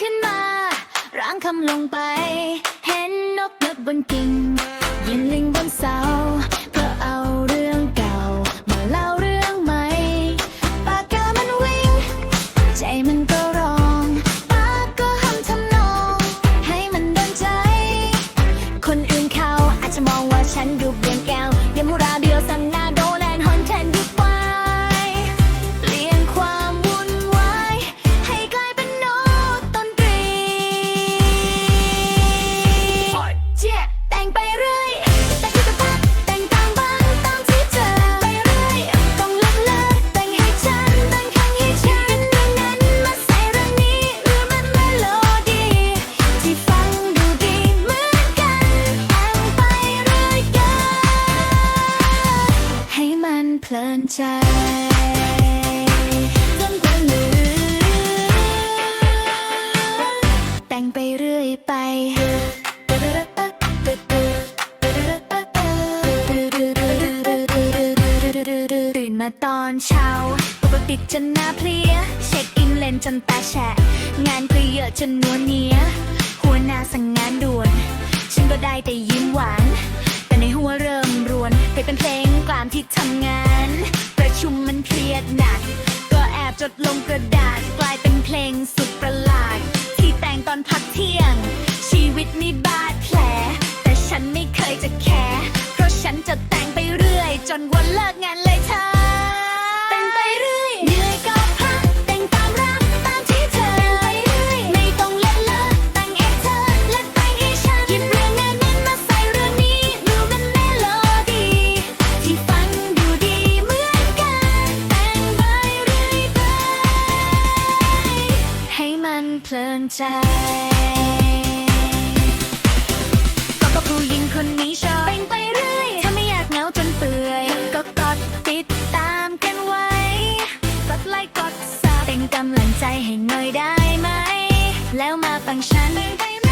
ขึ้นมา ร่างคำลงไป เห็นนกนับบนกิ่งยืนลิงบนเสา ใจจนกว่าลืมแต่งไปเรื่อยไปตื่นมาตอนเช้าปกติจนหน้าเพลีย เช็คอินเล่นจนตาแฉะ งานก็เยอะจนนัวเนีย หัวหน้าสั่งงานด่วน ฉันก็ได้แต่ยิ้มหวาน แต่ในหัวเริ่มรวนไปเป็นเพลงกลามที่ทำงาน ดลงกระดาษกลายเป็นเพลงสุดประหลาด ที่แต่งตอนพักเที่ยง ชีวิตมีบาดแผล แต่ฉันไม่เคยจะแคร์เพราะฉันจะแต่งไปเรื่อย จนวันเลิก เพลินใจก็ก็ผู้หญิงคนนี้ชอบเป็นไปเรื่อยถ้าไม่อยากเหงาจนเปื่อยก็กดติดตามกันไว้ กดไลค์กดซับเป็นกำลังใจให้หน่อยได้ไหม แล้วมาฟังฉันเป็นไป